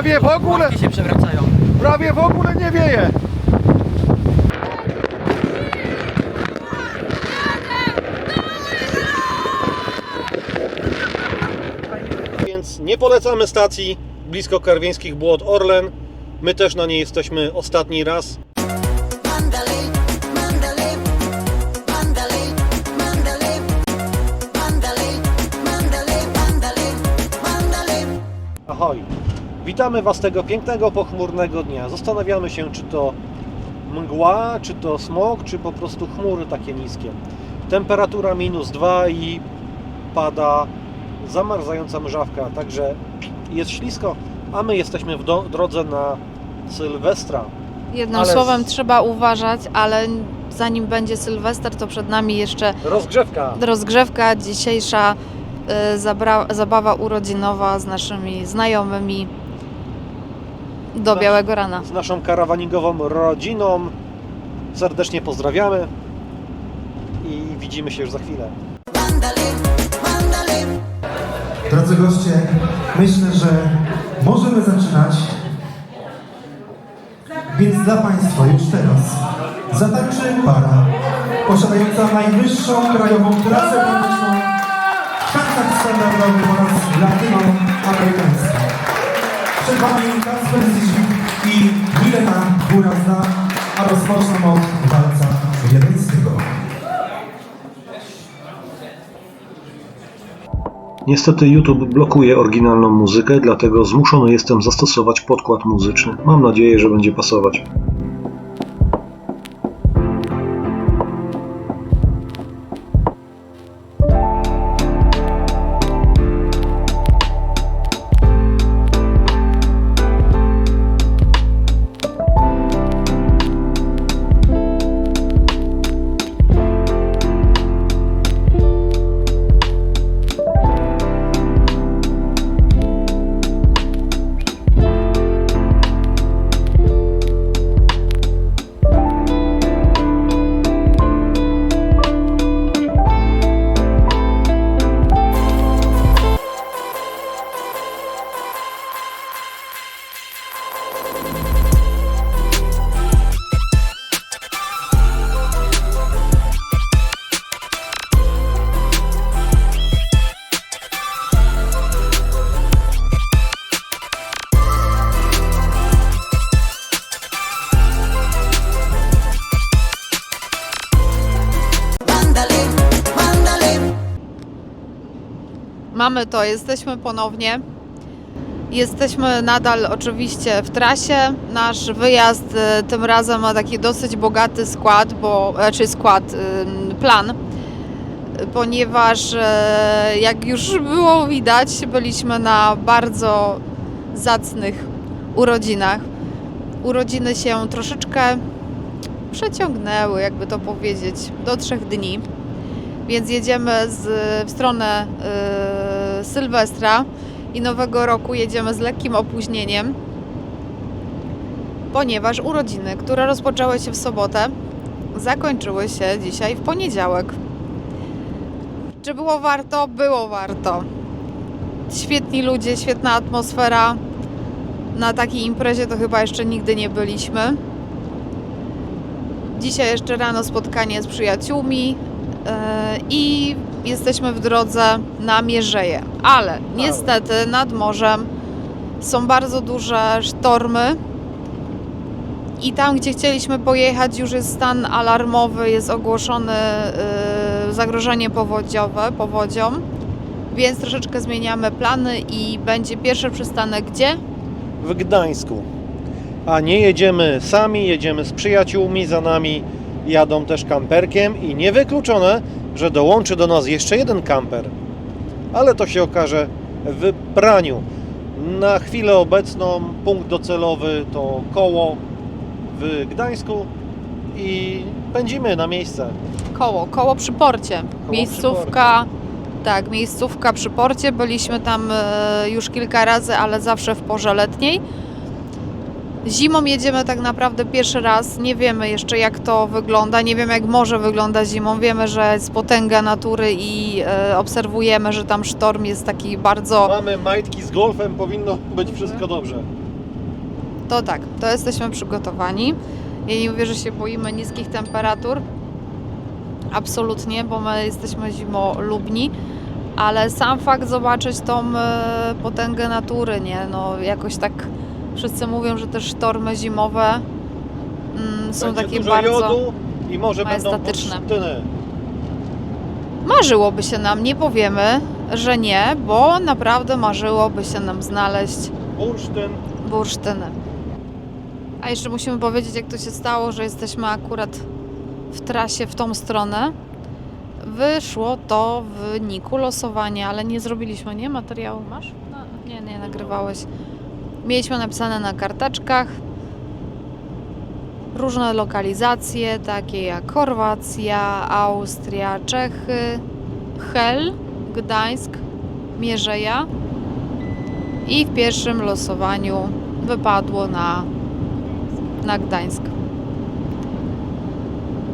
Prawie w ogóle, się przewracają. prawie w ogóle nie wieje. Więc nie polecamy stacji blisko karwieńskich błot Orlen. My też na niej jesteśmy ostatni raz. Mandalay, Mandalay, Mandalay, Mandalay, Mandalay, Mandalay, Mandalay, Mandalay. Ahoj! Witamy Was tego pięknego, pochmurnego dnia. Zastanawiamy się, czy to mgła, czy to smog, czy po prostu chmury takie niskie. Temperatura minus 2 i pada zamarzająca mrzawka, także jest ślisko, a my jesteśmy w drodze na Sylwestra. Jednym Ale- słowem trzeba uważać, ale zanim będzie Sylwester, to przed nami jeszcze Rozgrzewka! rozgrzewka dzisiejsza y, zabra- zabawa urodzinowa z naszymi znajomymi do białego rana. Z naszą karawaningową rodziną serdecznie pozdrawiamy i widzimy się już za chwilę. Drodzy goście, myślę, że możemy zaczynać. Więc dla Państwa już teraz zatańczy para posiadająca najwyższą krajową klasę w tańcach standardowych oraz latynoamerykańskich. Przed Wami Kasper Zizwik i Milena Burazda, a rozpoczną od walca wiedeńskiego. Niestety YouTube blokuje oryginalną muzykę, dlatego zmuszony jestem zastosować podkład muzyczny. Mam nadzieję, że będzie pasować. To, jesteśmy ponownie. Jesteśmy nadal oczywiście w trasie. Nasz wyjazd y, tym razem ma taki dosyć bogaty skład, bo, czy skład, ym, plan, y, ponieważ e, jak już było widać, byliśmy na bardzo zacnych urodzinach. Urodziny się troszeczkę przeciągnęły, jakby to powiedzieć, do trzech dni. Więc jedziemy z, w stronę y, Sylwestra i Nowego Roku jedziemy z lekkim opóźnieniem, ponieważ urodziny, które rozpoczęły się w sobotę, zakończyły się dzisiaj w poniedziałek. Czy było warto? Było warto. Świetni ludzie, świetna atmosfera. Na takiej imprezie to chyba jeszcze nigdy nie byliśmy. Dzisiaj jeszcze rano spotkanie z przyjaciółmi e, i jesteśmy w drodze na Mierzeję. Ale niestety nad morzem są bardzo duże sztormy i tam, gdzie chcieliśmy pojechać, już jest stan alarmowy, jest ogłoszone e, zagrożenie powodziowe, powodzią, więc troszeczkę zmieniamy plany i będzie pierwszy przystanek gdzie? w Gdańsku. A nie jedziemy sami, jedziemy z przyjaciółmi, za nami jadą też kamperkiem i niewykluczone, że dołączy do nas jeszcze jeden kamper. Ale to się okaże w praniu. Na chwilę obecną punkt docelowy to koło w Gdańsku i pędzimy na miejsce. Koło, koło przy porcie. przy miejscówka, tak, miejscówka przy porcie. Byliśmy tam e, już kilka razy, ale zawsze w porze letniej. Zimą jedziemy tak naprawdę pierwszy raz. Nie wiemy jeszcze jak to wygląda. Nie wiemy jak morze wygląda zimą. Wiemy, że jest potęga natury i e, obserwujemy, że tam sztorm jest taki bardzo. Mamy majtki z golfem, powinno być wszystko dobrze. to tak, to jesteśmy przygotowani. Ja nie mówię, że się boimy niskich temperatur. Absolutnie, bo my jesteśmy zimolubni, ale sam fakt zobaczyć tą e, potęgę natury, nie? No jakoś tak wszyscy mówią, że te sztormy zimowe mm, są Będzie takie dużo bardzo... jodu i może będą majestatyczne. bursztyny. Marzyłoby się nam, nie powiemy, że nie, bo naprawdę marzyłoby się nam znaleźć Bursztyn. bursztyny. A jeszcze musimy powiedzieć, jak to się stało, że jesteśmy akurat w trasie w tą stronę. Wyszło to w wyniku losowania, ale nie zrobiliśmy, nie? Materiału masz? No, nie, nie nagrywałeś. Mieliśmy napisane na karteczkach różne lokalizacje, takie jak Chorwacja, Austria, Czechy, Hel, Gdańsk, Mierzeja. I w pierwszym losowaniu wypadło na, na Gdańsk.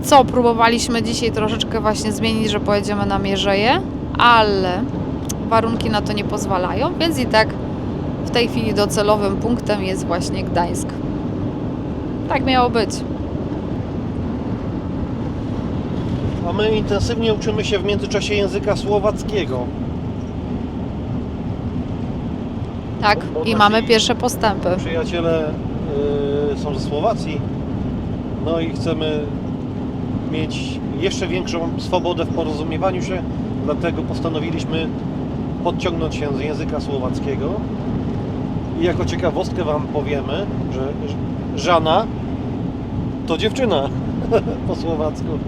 Co próbowaliśmy dzisiaj troszeczkę właśnie zmienić, że pojedziemy na Mierzeję, ale warunki na to nie pozwalają, więc i tak tej chwili docelowym punktem jest właśnie Gdańsk. Tak miało być. A my intensywnie uczymy się w międzyczasie języka słowackiego. Tak, Bo i nasi- mamy pierwsze postępy. Przyjaciele y, są ze Słowacji. No i chcemy mieć jeszcze większą swobodę w porozumiewaniu się, dlatego postanowiliśmy podciągnąć się z języka słowackiego. I jako ciekawostkę Wam powiemy, że Żana to dziewczyna po słowacku.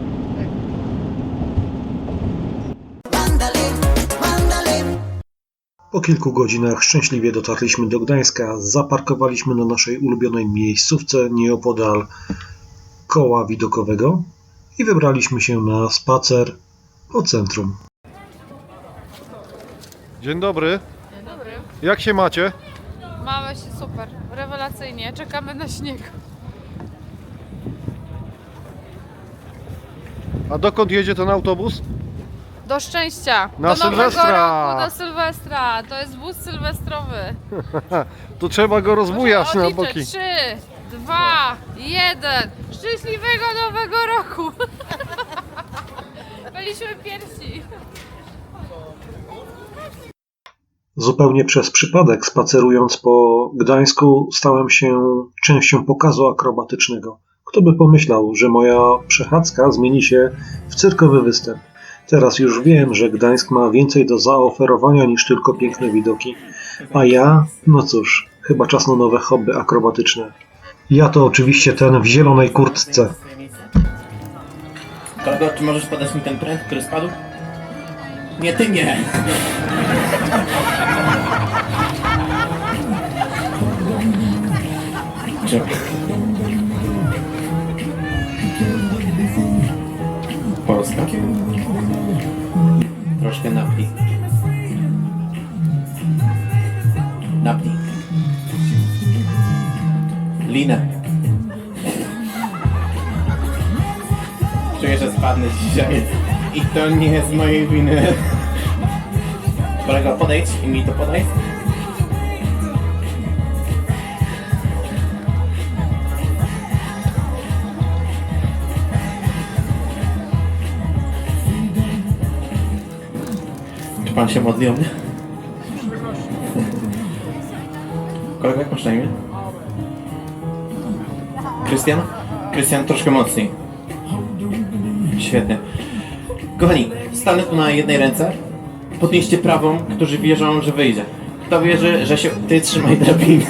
Po kilku godzinach szczęśliwie dotarliśmy do Gdańska, zaparkowaliśmy na naszej ulubionej miejscówce nieopodal koła widokowego i wybraliśmy się na spacer po centrum. Dzień dobry. Dzień dobry. Jak się macie? Mamy się super, rewelacyjnie. Czekamy na śnieg. A dokąd jedzie ten autobus? Do szczęścia! Na Do nowego Sylwestra! roku, na Sylwestra! To jest wóz sylwestrowy. To trzeba go rozbujać na boki. Trzy, dwa, jeden. Szczęśliwego nowego roku! Byliśmy pierwsi. Zupełnie przez przypadek, spacerując po Gdańsku, stałem się częścią pokazu akrobatycznego. Kto by pomyślał, że moja przechadzka zmieni się w cyrkowy występ. Teraz już wiem, że Gdańsk ma więcej do zaoferowania niż tylko piękne widoki. A ja, no cóż, chyba czas na nowe hobby akrobatyczne. Ja to oczywiście ten w zielonej kurtce. Kolego, czy możesz podać mi ten pręt, który spadł? Nie, ty nie! Polska. Troszkę napnij. Napnij. Linę. Czuję, że spadnę dzisiaj. I to nie z mojej winy. Kolego, podejdź i mi to podaj. Pan się modli o mnie? Kolego, jak masz na imię? Krystian? Krystian, troszkę mocniej. Świetnie. Kochani, stanę tu na jednej ręce. Podnieście prawą, którzy wierzą, że wyjdzie. Kto wierzy, że się... Ty trzymaj drabinę.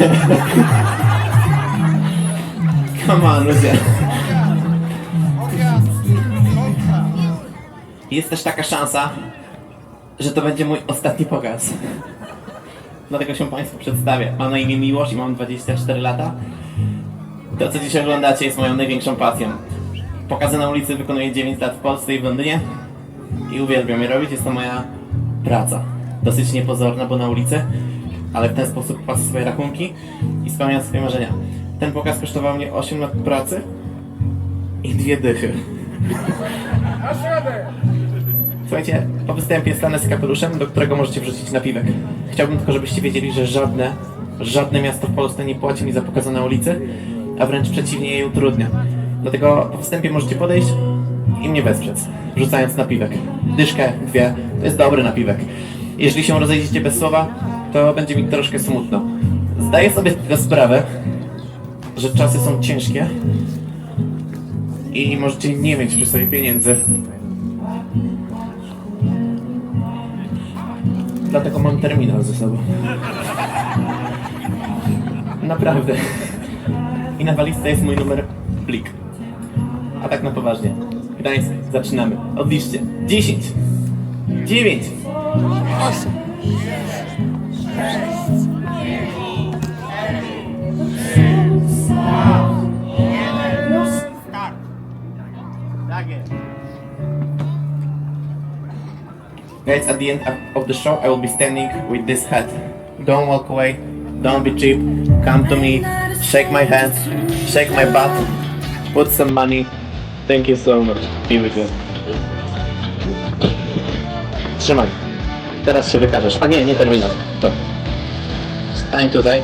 Come on, ludzie. Jest też taka szansa, że to będzie mój ostatni pokaz. Dlatego się Państwu przedstawię. Mam na imię Miłosz i mam 24 lata. To, co dzisiaj oglądacie, jest moją największą pasją. Pokazy na ulicy wykonuję 9 lat w Polsce i w Londynie i uwielbiam je robić, jest to moja praca. Dosyć niepozorna, bo na ulicy, ale w ten sposób płacę swoje rachunki i spełniam swoje marzenia. Ten pokaz kosztował mnie 8 lat pracy i dwie dychy. Słuchajcie, po występie stanę z kapeluszem, do którego możecie wrzucić napiwek. Chciałbym tylko, żebyście wiedzieli, że żadne Żadne miasto w Polsce nie płaci mi za pokazy na ulicy, a wręcz przeciwnie je utrudnia. Dlatego po wstępie możecie podejść i mnie wesprzeć, rzucając napiwek. Dyszkę, dwie, to jest dobry napiwek. Jeśli się rozejdziecie bez słowa, to będzie mi troszkę smutno. Zdaję sobie tylko sprawę, że czasy są ciężkie i możecie nie mieć przy sobie pieniędzy. Dlatego mam terminal ze sobą. Naprawdę. I na walizce jest mój numer plik. A tak na poważnie. Gdańsk, zaczynamy. Odliczcie. 10, 9, Guys, at the end of- the show, I will be standing with this hat. Don't walk away. Don't be cheap. Come to me. Shake my hand. Shake my butt. Put some money. Thank you so much. You. Trzymaj. Teraz się wykażesz. A nie, nie terminal. To. Stań tutaj.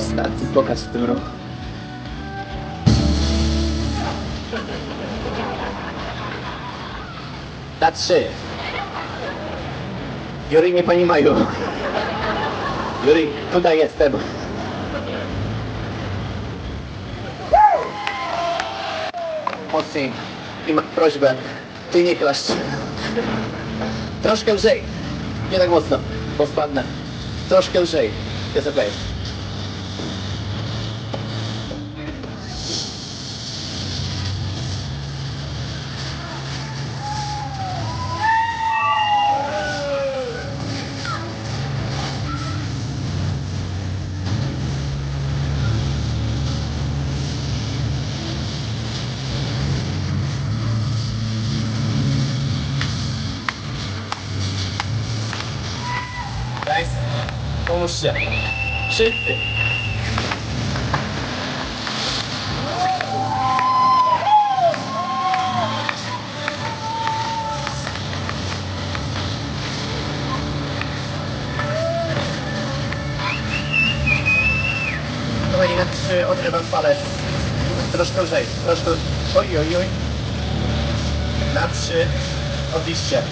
ostatni pokaz w tym roku. Na trzy. Jury mnie pani Maju. Jury, tutaj jestem. Mocniej. I mam prośbę. Ty nie klaszcz. Troszkę lżej. Nie tak mocno, bo spadnę. Troszkę lżej. Jest okej. Okay. Pomóżcie. Wszyscy. Trzy, odrywam palec. Troszkę lżej, troszkę... Oj, oj, oj. Na trzy, odliczcie.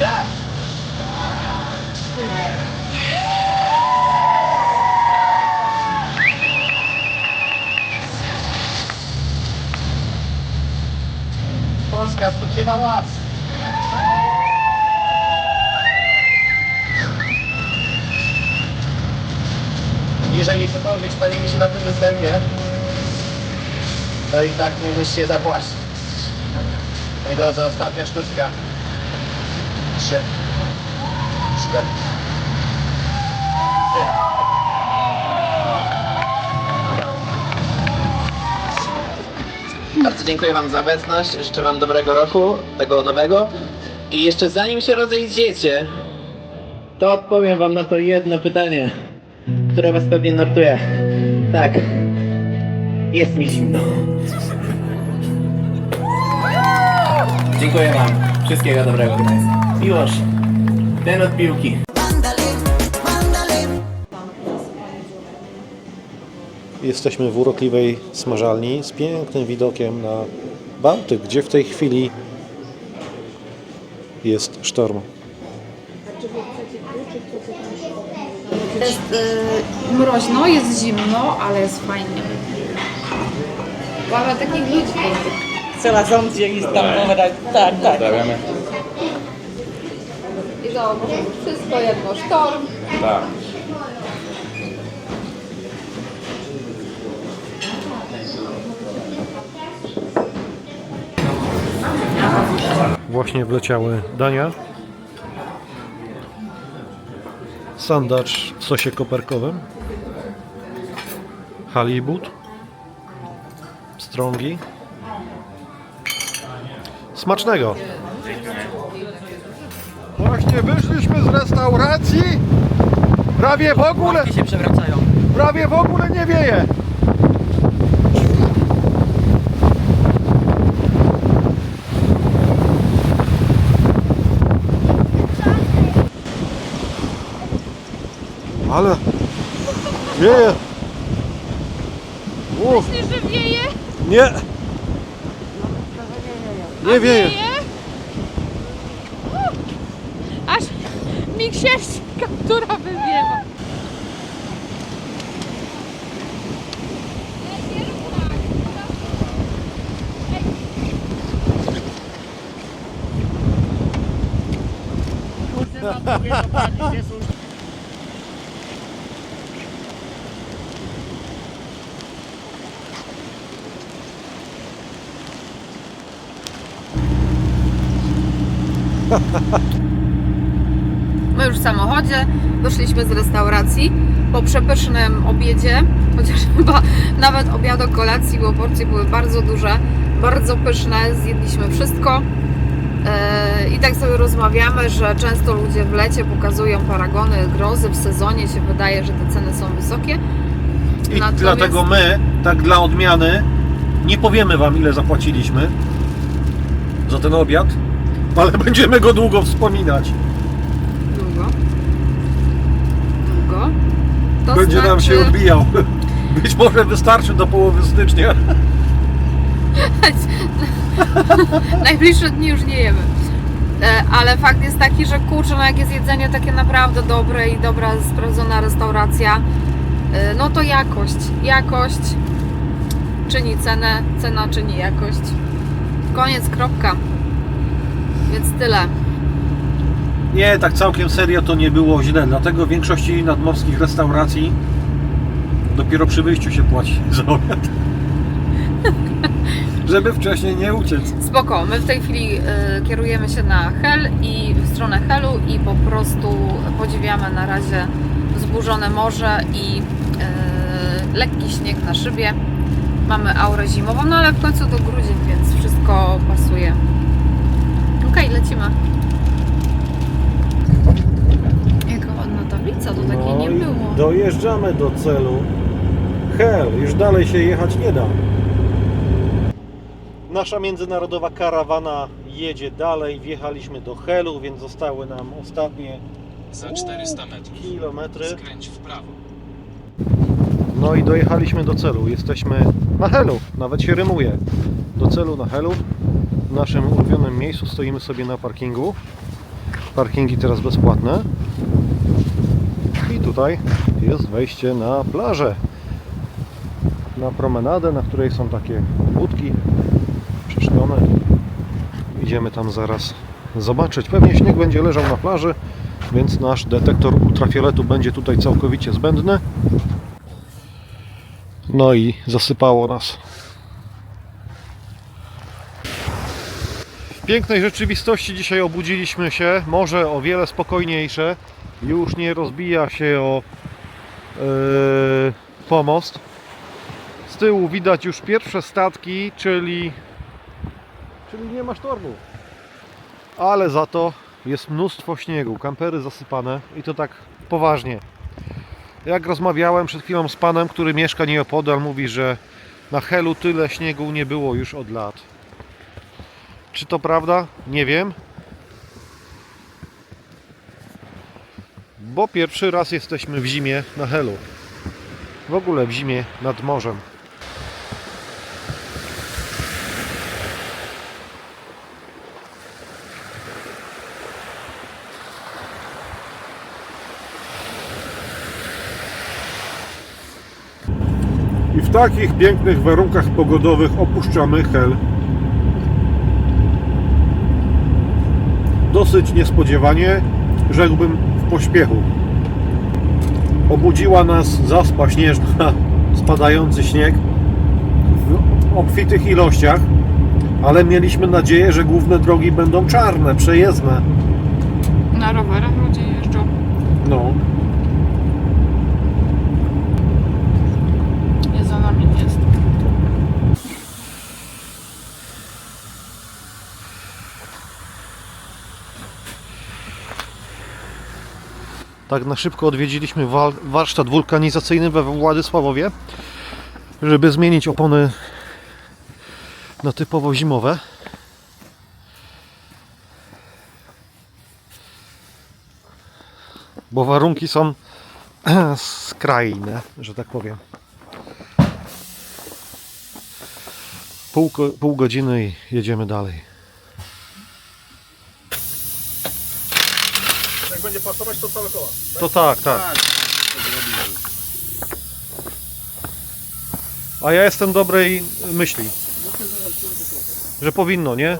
Raz. Spodziewa was. Jeżeli cokolwiek stanie mi się na tym występie, to i tak nie musicie zapłacić. Moi drodzy, ostatnia sztuczka. Trzy. Cztery. Bardzo dziękuję Wam za obecność. Życzę Wam dobrego roku, tego nowego. I jeszcze zanim się rozejdziecie, to odpowiem Wam na to jedno pytanie, które Was pewnie nurtuje. Tak. Jest mi zimno. Dziękuję Wam. Wszystkiego dobrego. Miłość. Ten od piłki. Jesteśmy w urokliwej smażalni z pięknym widokiem na Bałtyk, gdzie w tej chwili jest sztorm. Jest y, mroźno, jest zimno, ale jest fajnie. Mamy takich ludzi. Cela rządzie i tam pobrać. Tak, tak. I to może być wszystko jedno. Sztorm, Tak. Właśnie wleciały dania. Sandacz w sosie koperkowym. Halibut. Strągi. Smacznego! Właśnie wyszliśmy z restauracji. Prawie w ogóle. się przewracają. Prawie w ogóle nie wieje. Ale wieje. Myślisz, że wieje? Nie. Nie wieje. My już w samochodzie, wyszliśmy z restauracji po przepysznym obiedzie, chociaż chyba nawet obiadu kolacji, bo porcje były bardzo duże, bardzo pyszne, zjedliśmy wszystko. Eee, I tak sobie rozmawiamy, że często ludzie w lecie pokazują paragony, grozy, w sezonie się wydaje, że te ceny są wysokie. I Natomiast- dlatego my, tak dla odmiany, nie powiemy Wam ile zapłaciliśmy za ten obiad, ale będziemy go długo wspominać. Długo. Długo. To Będzie nam się znaczy- odbijał. Być może wystarczy do połowy stycznia. Najbliższe dni już nie jemy. E, Ale fakt jest taki, że kurczę, no jak jest jedzenie takie naprawdę dobre i dobra, sprawdzona restauracja, e, no to jakość. Jakość czyni cenę, cena czyni jakość. Koniec, kropka. Więc tyle. Nie, tak całkiem serio to nie było źle. Dlatego w większości nadmorskich restauracji dopiero przy wyjściu się płaci za obiad. Żeby wcześniej nie uciec. Spoko, my w tej chwili e, kierujemy się na Hel i w stronę Helu i po prostu podziwiamy na razie wzburzone morze i e, lekki śnieg na szybie. Mamy aurę zimową, no ale w końcu to grudzień, więc wszystko pasuje. Okej, lecimy. To takiej nie było. No dojeżdżamy do celu. Hel, już dalej się jechać nie da. Nasza międzynarodowa karawana jedzie dalej. Wjechaliśmy do Helu, więc zostały nam ostatnie Za 400 metrów kilometry. skręć w prawo. No i dojechaliśmy do celu. Jesteśmy na Helu, nawet się rymuje. Do celu na Helu. W naszym ulubionym miejscu stoimy sobie na parkingu. Parkingi teraz bezpłatne. I tutaj jest wejście na plażę. Na promenadę, na której są takie budki przeszklone. Idziemy tam zaraz zobaczyć. Pewnie śnieg będzie leżał na plaży, więc nasz detektor ultrafioletu będzie tutaj całkowicie zbędny. No i zasypało nas. W pięknej rzeczywistości dzisiaj obudziliśmy się, może o wiele spokojniejsze. Już nie rozbija się o yy, pomost. Z tyłu widać już pierwsze statki, czyli, czyli nie ma sztormu. Ale za to jest mnóstwo śniegu, kampery zasypane i to tak poważnie. Jak rozmawiałem przed chwilą z panem, który mieszka nieopodal, mówi, że na Helu tyle śniegu nie było już od lat. Czy to prawda? Nie wiem. Bo pierwszy raz jesteśmy w zimie na Helu. W ogóle w zimie nad morzem. I w takich pięknych warunkach pogodowych opuszczamy Hel. Dosyć niespodziewanie, rzekłbym pośpiechu. Obudziła nas zaspa śnieżna, spadający śnieg w obfitych ilościach. Ale mieliśmy nadzieję, że główne drogi będą czarne, przejezdne. Na rowerach ludzie jeżdżą. No. Jest za nami jest. Tak na szybko odwiedziliśmy warsztat wulkanizacyjny we Władysławowie, żeby zmienić opony na typowo zimowe. Bo warunki są skrajne, że tak powiem. Pół, pół godziny i jedziemy dalej. Jak będzie pasować, to całe koła. To tak, tak. A ja jestem dobrej myśli. Że powinno, nie?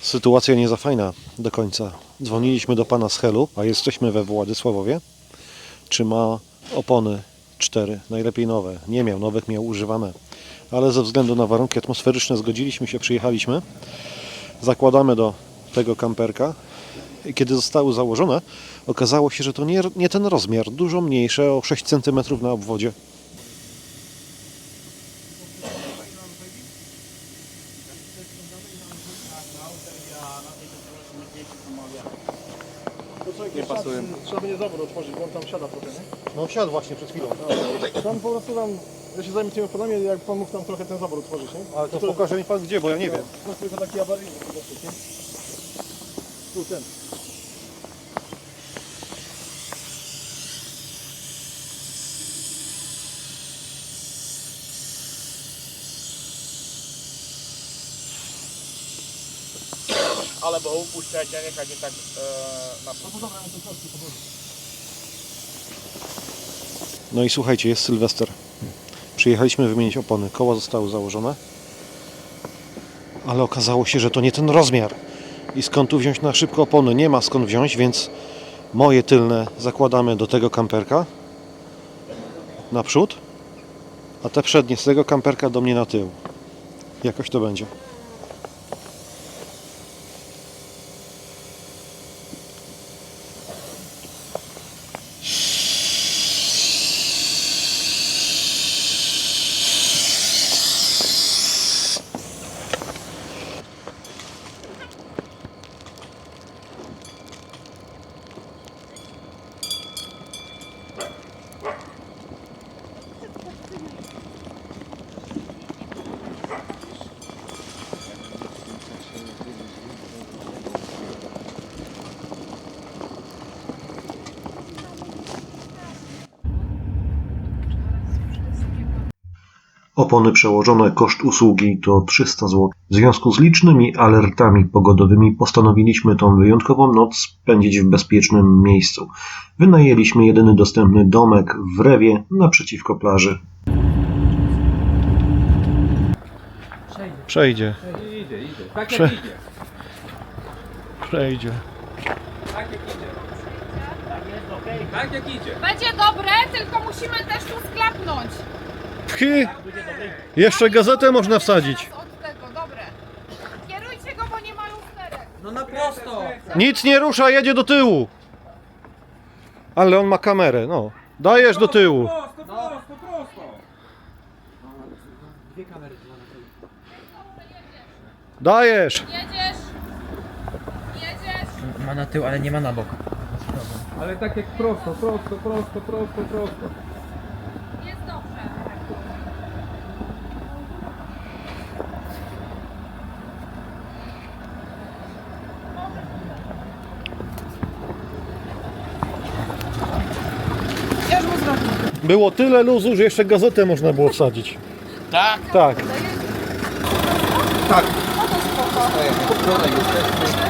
Sytuacja nie za fajna do końca. Dzwoniliśmy do pana z Helu, a jesteśmy we Władysławowie. Czy ma opony cztery, najlepiej nowe. Nie miał, nowych miał używane. Ale ze względu na warunki atmosferyczne zgodziliśmy się, przyjechaliśmy zakładamy do tego kamperka i kiedy zostały założone, okazało się, że to nie, nie ten rozmiar, dużo mniejsze, o 6 cm na obwodzie. Nie pasuje. Trzeba będzie zawór otworzyć, bo on tam siada trochę, nie? No wsiadł właśnie przed chwilą. Tam po prostu tam, ja się zajmę tymi oponami, jak pan mógł tam trochę ten zawór otworzyć, nie? Ale to pokaże mi pan gdzie, bo ja nie wiem. To jest tylko taki awaryjny po prostu, nie? Tu ten. Ale bo upuszczajcie, niech nie tak e, na No i słuchajcie, jest Sylwester. Przyjechaliśmy wymienić opony. Koła zostały założone. Ale okazało się, że to nie ten rozmiar. I skąd tu wziąć na szybko opony? Nie ma skąd wziąć, więc moje tylne zakładamy do tego kamperka. Naprzód. A te przednie z tego kamperka do mnie na tył. Jakoś to będzie. Opony przełożone, koszt usługi to 300 zł. W związku z licznymi alertami pogodowymi postanowiliśmy tą wyjątkową noc spędzić w bezpiecznym miejscu. Wynajęliśmy jedyny dostępny domek w Rewie naprzeciwko plaży. Przejdzie. Idzie, idzie. Tak Prze- jak idzie. Przejdzie. Tak jak idzie. Tak jak idzie. Będzie dobre, tylko musimy też tu sklapnąć. Pchy! Jeszcze gazetę można wsadzić. Od tego, dobre. Kierujcie go, bo nie ma lusterek. No na prosto. Nic nie rusza, jedzie do tyłu. Ale on ma kamerę, no. Dajesz do tyłu. Prosto, prosto, prosto. Dajesz. Jedziesz. Jedziesz. Ma na tył, ale nie ma na bok. Ale tak jak prosto, prosto, prosto, prosto, prosto. Było tyle luzu, że jeszcze gazetę można było wsadzić. Tak? Tak. Dobre.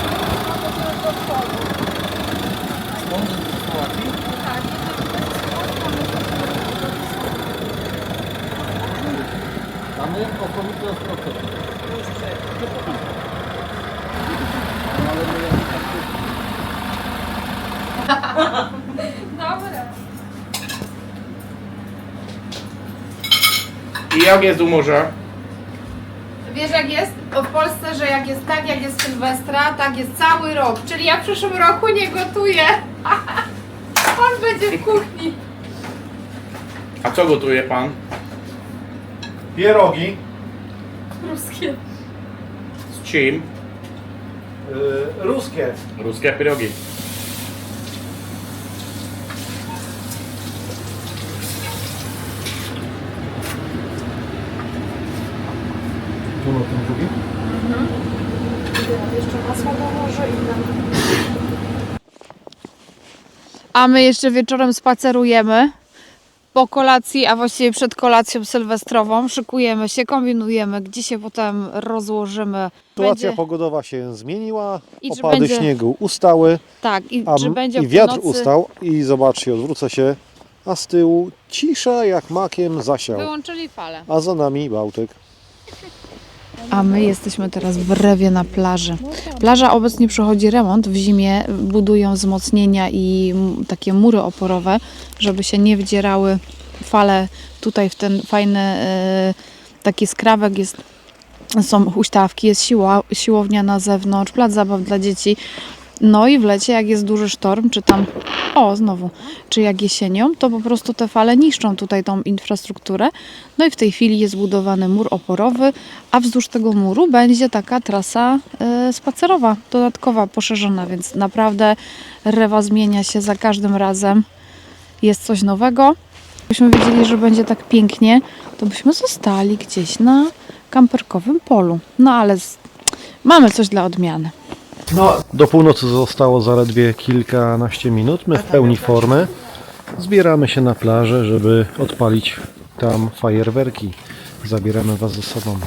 Jak jest u morza? Wiesz jak jest w Polsce, że jak jest tak, jak jest Sylwestra, tak jest cały rok. Czyli ja w przyszłym roku nie gotuję. On będzie w kuchni. A co gotuje pan? Pierogi, Ruskie. Z czym? y, ruskie. Ruskie pierogi. A my jeszcze wieczorem spacerujemy po kolacji, a właściwie przed kolacją sylwestrową. Szykujemy się, kombinujemy, gdzie się potem rozłożymy. Sytuacja Będzie- pogodowa się zmieniła, I czy opady będzie- śniegu ustały, Tak, i a czy m- będzie i wiatr północy- ustał i zobaczcie, odwrócę się, a z tyłu cisza jak makiem zasiał, Wyłączyli falę. a za nami Bałtyk. A my jesteśmy teraz w Rewie na plaży. Plaża obecnie przechodzi remont. W zimie budują wzmocnienia i takie mury oporowe, żeby się nie wdzierały fale tutaj w ten fajny e, taki skrawek jest są huśtawki, jest siła, siłownia na zewnątrz, plac zabaw dla dzieci. No i w lecie, jak jest duży sztorm, czy tam, o znowu, czy jak jesienią, to po prostu te fale niszczą tutaj tą infrastrukturę. No i w tej chwili jest budowany mur oporowy, a wzdłuż tego muru będzie taka trasa e, spacerowa, dodatkowa, poszerzona, więc naprawdę rewa zmienia się za każdym razem. Jest coś nowego. Gdybyśmy wiedzieli, że będzie tak pięknie, to byśmy zostali gdzieś na kamperkowym polu. No ale z... mamy coś dla odmiany. No, do północy zostało zaledwie kilkanaście minut, my w pełni formy. Zbieramy się na plażę, żeby odpalić tam fajerwerki. Zabieramy Was ze sobą.